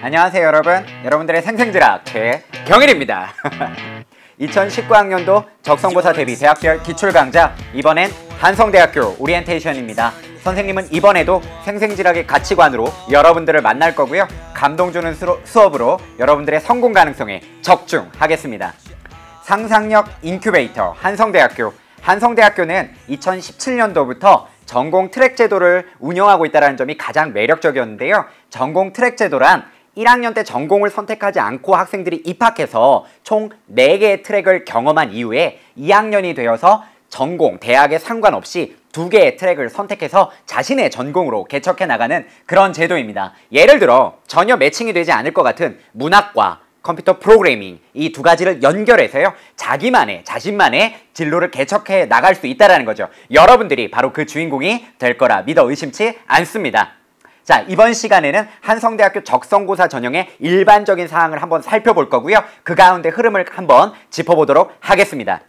안녕하세요 여러분. 여러분들의 생생지락 최경일입니다. 2019학년도 적성고사 대비 대학별 기출강좌. 이번엔 한성대학교 오리엔테이션입니다. 선생님은 이번에도 생생지락의 가치관으로 여러분들을 만날 거고요. 감동 주는 수업으로 여러분들의 성공 가능성에 적중하겠습니다. 상상력 인큐베이터 한성대학교. 한성대학교는 2017년도부터 전공 트랙 제도를 운영하고 있다는 점이 가장 매력적이었는데요. 전공 트랙 제도란 1학년 때 전공을 선택하지 않고 학생들이 입학해서 총 4개의 트랙을 경험한 이후에 2학년이 되어서 전공, 대학에 상관없이 두 개의 트랙을 선택해서 자신의 전공으로 개척해 나가는 그런 제도입니다. 예를 들어 전혀 매칭이 되지 않을 것 같은 문학과 컴퓨터 프로그래밍 이 두 가지를 연결해서요 자기만의 자신만의 진로를 개척해 나갈 수 있다는 거죠 여러분들이 바로 그 주인공이 될 거라 믿어 의심치 않습니다 자 이번 시간에는 한성대학교 적성고사 전형의 일반적인 사항을 한번 살펴볼 거고요. 그 가운데 흐름을 한번 짚어보도록 하겠습니다.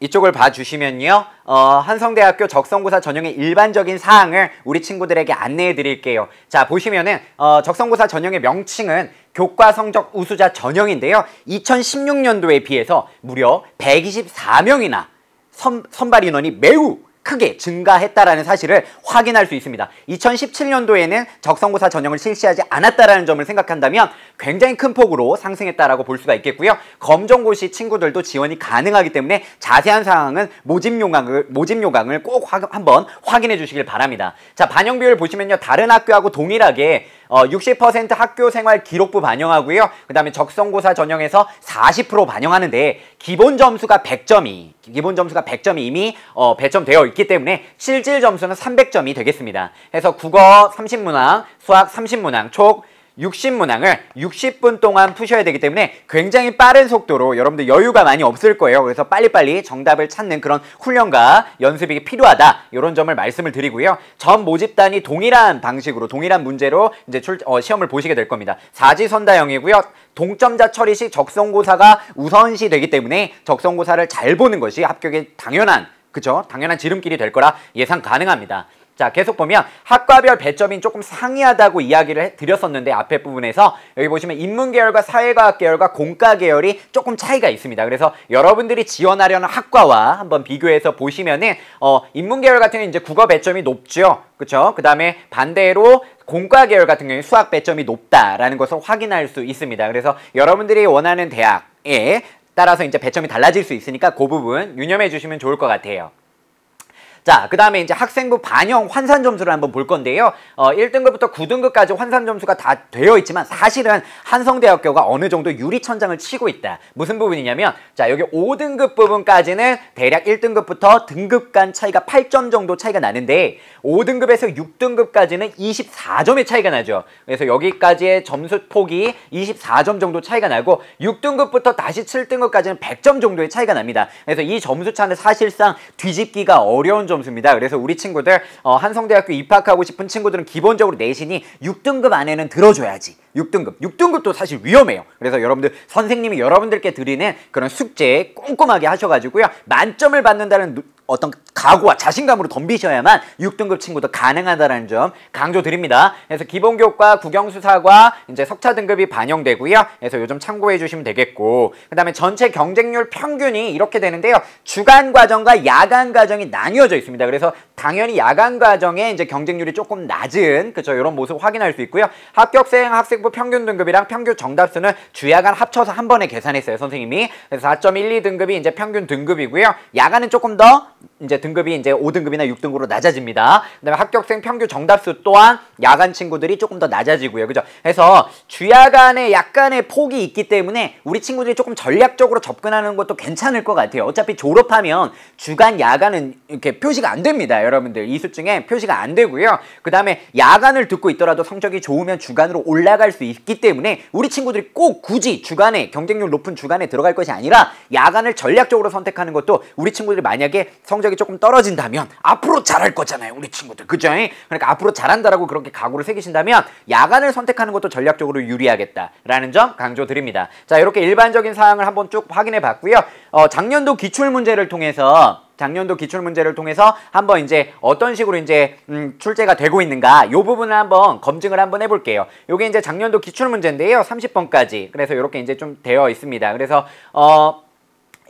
이쪽을 봐주시면요. 어, 한성대학교 적성고사 전형의 일반적인 사항을 우리 친구들에게 안내해 드릴게요. 자 보시면은 어, 적성고사 전형의 명칭은 교과 성적 우수자 전형인데요. 2016년도에 비해서 무려 124명이나 선, 선발 인원이 매우 크게 증가했다라는 사실을 확인할 수 있습니다. 2017년도에는 적성고사 전형을 실시하지 않았다라는 점을 생각한다면 굉장히 큰 폭으로 상승했다라고 볼 수가 있겠고요. 검정고시 친구들도 지원이 가능하기 때문에 자세한 사항은 모집 요강을 모집 요강을 꼭 화, 한번 확인해 주시길 바랍니다. 자, 반영 비율 보시면요. 다른 학교하고 동일하게 어, 60% 학교 생활 기록부 반영하고요. 그 다음에 적성고사 전형에서 40% 반영하는데 기본 점수가 100점이 기본 점수가 100점이 이미 어, 배점되어 있기 때문에 실질 점수는 300점이 되겠습니다. 해서 국어 30문항, 수학 30문항, 총 60문항을 60분 동안 푸셔야 되기 때문에 굉장히 빠른 속도로 여러분들 여유가 많이 없을 거예요. 그래서 빨리빨리 정답을 찾는 그런 훈련과 연습이 필요하다. 이런 점을 말씀을 드리고요. 전 모집단이 동일한 방식으로 동일한 문제로 이제 출, 어, 시험을 보시게 될 겁니다. 사지선다형이고요. 동점자 처리 시 적성고사가 우선시 되기 때문에 적성고사를 잘 보는 것이 합격의 당연한 그죠? 당연한 지름길이 될 거라 예상 가능합니다. 자 계속 보면 학과별 배점이 조금 상이하다고 이야기를 해 드렸었는데 앞에 부분에서 여기 보시면 인문계열과 사회과학 계열과 공과 계열이 조금 차이가 있습니다. 그래서 여러분들이 지원하려는 학과와 한번 비교해서 보시면은 어 인문계열 같은 경우는 이제 국어 배점이 높죠. 그렇죠? 그 다음에 반대로 공과 계열 같은 경우에 수학 배점이 높다라는 것을 확인할 수 있습니다. 그래서 여러분들이 원하는 대학에 따라서 이제 배점이 달라질 수 있으니까 그 부분 유념해 주시면 좋을 것 같아요. 자, 그 다음에 이제 학생부 반영 환산 점수를 한번 볼 건데요. 어, 1등급부터 9등급까지 환산 점수가 다 되어 있지만 사실은 한성대학교가 어느 정도 유리천장을 치고 있다. 무슨 부분이냐면 자, 여기 5등급 부분까지는 대략 1등급부터 등급 간 차이가 8점 정도 차이가 나는데 5등급에서 6등급까지는 24점의 차이가 나죠. 그래서 여기까지의 점수 폭이 24점 정도 차이가 나고 6등급부터 다시 7등급까지는 100점 정도의 차이가 납니다. 그래서 이 점수 차는 사실상 뒤집기가 어려운 점수입니다. 그래서 우리 친구들 어, 한성대학교 입학하고 싶은 친구들은 기본적으로 내신이 6등급 안에는 들어줘야지. 6등급. 6등급도 사실 위험해요. 그래서 여러분들 선생님이 여러분들께 드리는 그런 숙제 꼼꼼하게 하셔가지고요. 만점을 받는다는 어떤 각오와 자신감으로 덤비셔야만 6등급 친구도 가능하다는 점 강조드립니다. 그래서 기본교과, 국영수사과, 이제 석차 등급이 반영되고요. 그래서 요점 참고해 주시면 되겠고 그 다음에 전체 경쟁률 평균이 이렇게 되는데요. 주간 과정과 야간 과정이 나뉘어져 있습니다. 그래서 당연히 야간 과정에 이제 경쟁률이 조금 낮은 그죠 이런 모습 확인할 수 있고요. 합격생 학생부 평균 등급이랑 평균 정답수는 주야간 합쳐서 한 번에 계산했어요. 선생님이. 그래서 4.12 등급이 이제 평균 등급이고요. 야간은 조금 더 이제 등급이 이제 5등급이나 6등급으로 낮아집니다. 그다음에 합격생 평균 정답수 또한 야간 친구들이 조금 더 낮아지고요. 그죠? 그래서 주야간에 약간의 폭이 있기 때문에 우리 친구들이 조금 전략적으로 접근하는 것도 괜찮을 것 같아요. 어차피 졸업하면 주간, 야간은 이렇게 표시가 안 됩니다. 여러분들 이수증에 표시가 안 되고요. 그다음에 야간을 듣고 있더라도 성적이 좋으면 주간으로 올라갈 수 있기 때문에 우리 친구들이 꼭 굳이 주간에 경쟁률 높은 주간에 들어갈 것이 아니라 야간을 전략적으로 선택하는 것도 우리 친구들이 만약에 성적이 조금 떨어진다면 앞으로 잘할 거잖아요. 우리 친구들. 그죠? 그러니까 앞으로 잘한다라고 그렇게 각오를 새기신다면 야간을 선택하는 것도 전략적으로 유리하겠다라는 점 강조드립니다. 자, 이렇게 일반적인 사항을 한번 쭉 확인해 봤고요. 어, 작년도 기출 문제를 통해서 작년도 기출 문제를 통해서 한번 이제 어떤 식으로 이제 음, 출제가 되고 있는가 요 부분을 한번 검증을 한번 해볼게요. 요게 이제 작년도 기출 문제인데요. 30번까지. 그래서 이렇게 이제 좀 되어 있습니다. 그래서 어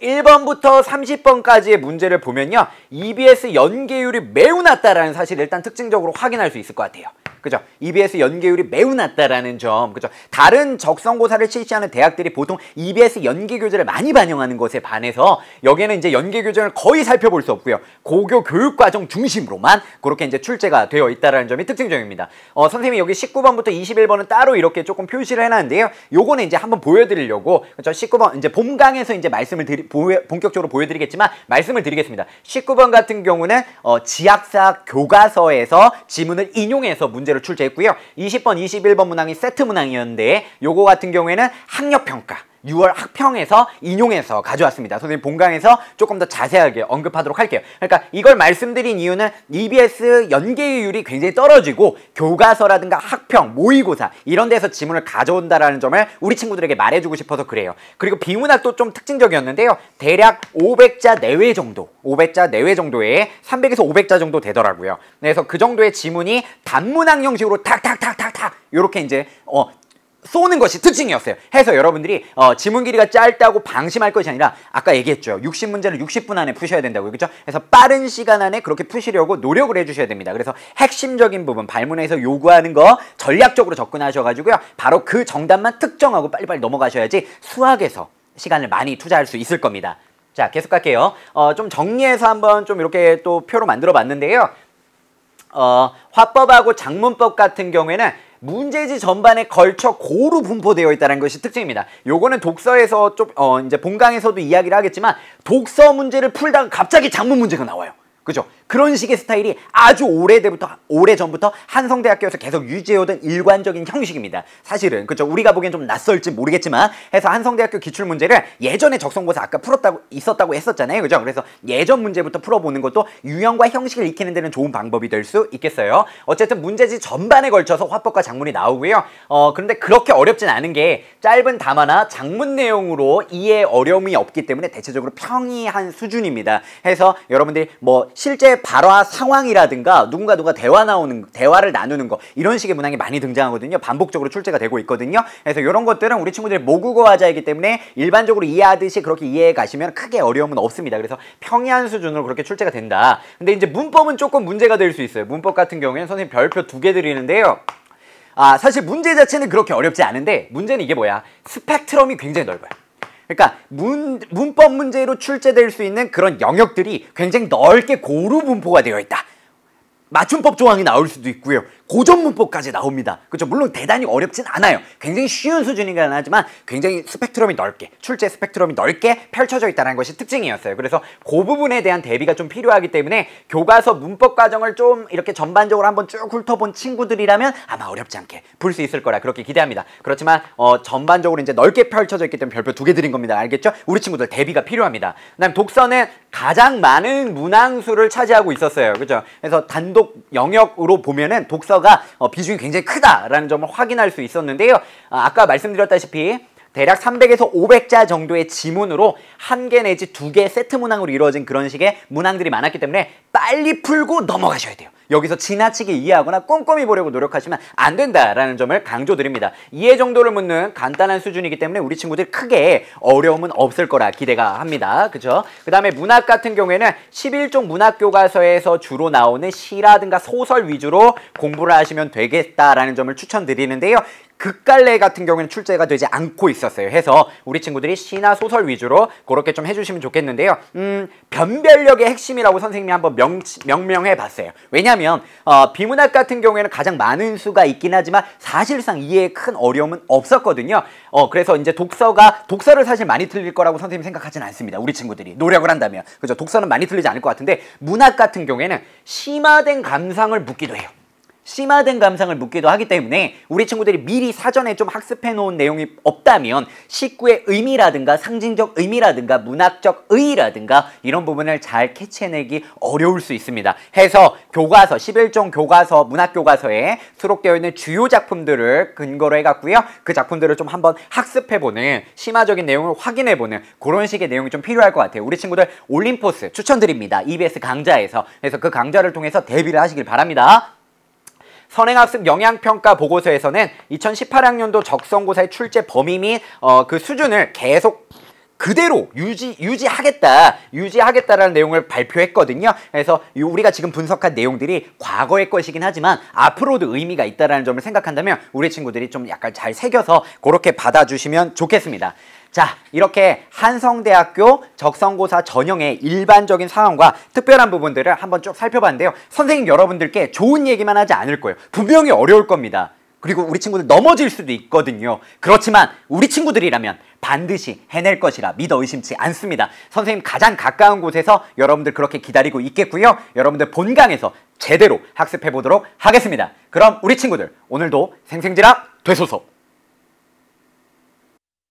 1번부터 30번까지의 문제를 보면요. EBS 연계율이 매우 낮다라는 사실을 일단 특징적으로 확인할 수 있을 것 같아요. 그죠? EBS 연계율이 매우 낮다라는 점, 그죠? 다른 적성고사를 실시하는 대학들이 보통 EBS 연계 교재를 많이 반영하는 것에 반해서 여기에는 이제 연계 교재를 거의 살펴볼 수 없고요. 고교 교육 과정 중심으로만 그렇게 이제 출제가 되어 있다라는 점이 특징적입니다. 어, 선생님이 여기 19번부터 21번은 따로 이렇게 조금 표시를 해놨는데요. 요거는 이제 한번 보여드리려고, 그죠? 19번 이제 봄강에서 이제 말씀을 드리, 보여, 본격적으로 보여드리겠지만 말씀을 드리겠습니다. 19번 같은 경우는 어, 지학사 교과서에서 지문을 인용해서 문제 문제를 출제했고요. 20번, 21번 문항이 세트 문항이었는데 요거 같은 경우에는 학력평가 6월 학평에서 인용해서 가져왔습니다. 선생님 본강에서 조금 더 자세하게 언급하도록 할게요. 그러니까 이걸 말씀드린 이유는 EBS 연계율이 굉장히 떨어지고 교과서라든가 학평, 모의고사 이런 데서 지문을 가져온다라는 점을 우리 친구들에게 말해주고 싶어서 그래요. 그리고 비문학도 좀 특징적이었는데요. 대략 500자 내외 정도, 500자 내외 정도에 300에서 500자 정도 되더라고요. 그래서 그 정도의 지문이 단문학 형식으로 탁탁탁탁탁 이렇게 이제 어 쏘는 것이 특징이었어요. 해서 여러분들이 어, 지문 길이가 짧다고 방심할 것이 아니라 아까 얘기했죠. 60문제를 60분 안에 푸셔야 된다고요. 그렇죠? 그래서 빠른 시간 안에 그렇게 푸시려고 노력을 해주셔야 됩니다. 그래서 핵심적인 부분 발문에서 요구하는 거 전략적으로 접근하셔가지고요. 바로 그 정답만 특정하고 빨리빨리 넘어가셔야지 수학에서 시간을 많이 투자할 수 있을 겁니다. 자 계속 갈게요. 어, 좀 정리해서 한번 좀 이렇게 또 표로 만들어 봤는데요. 어, 화법하고 장문법 같은 경우에는 문제지 전반에 걸쳐 고루 분포되어 있다는 것이 특징입니다. 요거는 독서에서 좀, 어, 이제 본강에서도 이야기를 하겠지만 독서 문제를 풀다가 갑자기 장문 문제가 나와요. 그죠? 그런 식의 스타일이 아주 오래전부터 오래전부터 한성대학교에서 계속 유지해오던 일관적인 형식입니다. 사실은 그죠? 우리가 보기엔 좀 낯설지 모르겠지만 해서 한성대학교 기출 문제를 예전에 적성고사 아까 풀었다고 있었다고 했었잖아요. 그죠? 그래서 예전 문제부터 풀어보는 것도 유형과 형식을 익히는 데는 좋은 방법이 될 수 있겠어요. 어쨌든 문제지 전반에 걸쳐서 화법과 작문이 나오고요. 어 그런데 그렇게 어렵진 않은 게 짧은 담화나 장문 내용으로 이해 어려움이 없기 때문에 대체적으로 평이한 수준입니다. 해서 여러분들이 뭐 실제 발화 상황이라든가 누군가 누가 대화 나오는 대화를 나누는 거 이런 식의 문항이 많이 등장하거든요. 반복적으로 출제가 되고 있거든요. 그래서 이런 것들은 우리 친구들이 모국어 화자이기 때문에 일반적으로 이해하듯이 그렇게 이해해 가시면 크게 어려움은 없습니다. 그래서 평이한 수준으로 그렇게 출제가 된다. 근데 이제 문법은 조금 문제가 될 수 있어요. 문법 같은 경우에는 선생님 별표 두 개 드리는데요. 아, 사실 문제 자체는 그렇게 어렵지 않은데 문제는 이게 뭐야? 스펙트럼이 굉장히 넓어요. 그러니까 문, 문법 문제로 출제될 수 있는 그런 영역들이 굉장히 넓게 고루 분포가 되어 있다. 맞춤법 조항이 나올 수도 있고요. 고전 문법까지 나옵니다. 그렇죠? 물론 대단히 어렵진 않아요. 굉장히 쉬운 수준이긴 하지만 굉장히 스펙트럼이 넓게, 출제 스펙트럼이 넓게 펼쳐져 있다는 것이 특징이었어요. 그래서 그 부분에 대한 대비가 좀 필요하기 때문에 교과서 문법 과정을 좀 이렇게 전반적으로 한번 쭉 훑어본 친구들이라면 아마 어렵지 않게 풀 수 있을 거라 그렇게 기대합니다. 그렇지만 어, 전반적으로 이제 넓게 펼쳐져 있기 때문에 별표 두 개 드린 겁니다. 알겠죠? 우리 친구들 대비가 필요합니다. 그다음 독서는 가장 많은 문항수를 차지하고 있었어요. 그죠? 그래서 단독 영역으로 보면은 독서 숫자가 어, 비중이 굉장히 크다라는 점을 확인할 수 있었는데요. 아, 아까 말씀드렸다시피 대략 300에서 500자 정도의 지문으로 한 개 내지 두 개 세트 문항으로 이루어진 그런 식의 문항들이 많았기 때문에 빨리 풀고 넘어가셔야 돼요. 여기서 지나치게 이해하거나 꼼꼼히 보려고 노력하시면 안 된다라는 점을 강조드립니다. 이해 정도를 묻는 간단한 수준이기 때문에 우리 친구들 크게 어려움은 없을 거라 기대가 합니다. 그죠? 그 다음에 문학 같은 경우에는 11종 문학 교과서에서 주로 나오는 시라든가 소설 위주로 공부를 하시면 되겠다라는 점을 추천드리는데요. 극갈래 같은 경우에는 출제가 되지 않고 있었어요. 해서 우리 친구들이 시나 소설 위주로 그렇게 좀 해주시면 좋겠는데요. 음, 변별력의 핵심이라고 선생님이 한번 명, 명명해 봤어요. 왜냐하면 어, 비문학 같은 경우에는 가장 많은 수가 있긴 하지만 사실상 이해에 큰 어려움은 없었거든요. 어, 그래서 이제 독서가 독서를 사실 많이 틀릴 거라고 선생님이 생각하진 않습니다. 우리 친구들이 노력을 한다면 그죠? 독서는 많이 틀리지 않을 것 같은데 문학 같은 경우에는 심화된 감상을 묻기도 해요. 심화된 감상을 묻기도 하기 때문에 우리 친구들이 미리 사전에 좀 학습해 놓은 내용이 없다면 식구의 의미라든가 상징적 의미라든가 문학적 의의라든가 이런 부분을 잘 캐치해내기 어려울 수 있습니다. 해서 교과서 11종 교과서 문학 교과서에 수록되어 있는 주요 작품들을 근거로 해갖고요. 그 작품들을 좀 한번 학습해보는 심화적인 내용을 확인해보는 그런 식의 내용이 좀 필요할 것 같아요. 우리 친구들 올림포스 추천드립니다. EBS 강좌에서 그래서 그 강좌를 통해서 대비를 하시길 바랍니다. 선행학습 영향평가 보고서에서는 2018학년도 적성고사의 출제 범위 및 어, 그 수준을 계속 그대로 유지, 유지하겠다, 유지하겠다라는 내용을 발표했거든요. 그래서 우리가 지금 분석한 내용들이 과거의 것이긴 하지만 앞으로도 의미가 있다라는 점을 생각한다면 우리 친구들이 좀 약간 잘 새겨서 그렇게 받아주시면 좋겠습니다. 자 이렇게 한성대학교 적성고사 전형의 일반적인 상황과 특별한 부분들을 한번 쭉 살펴봤는데요. 선생님 여러분들께 좋은 얘기만 하지 않을 거예요. 분명히 어려울 겁니다. 그리고 우리 친구들 넘어질 수도 있거든요. 그렇지만 우리 친구들이라면 반드시 해낼 것이라 믿어 의심치 않습니다. 선생님 가장 가까운 곳에서 여러분들 그렇게 기다리고 있겠고요. 여러분들 본강에서 제대로 학습해 보도록 하겠습니다. 그럼 우리 친구들 오늘도 생생지락 되소서.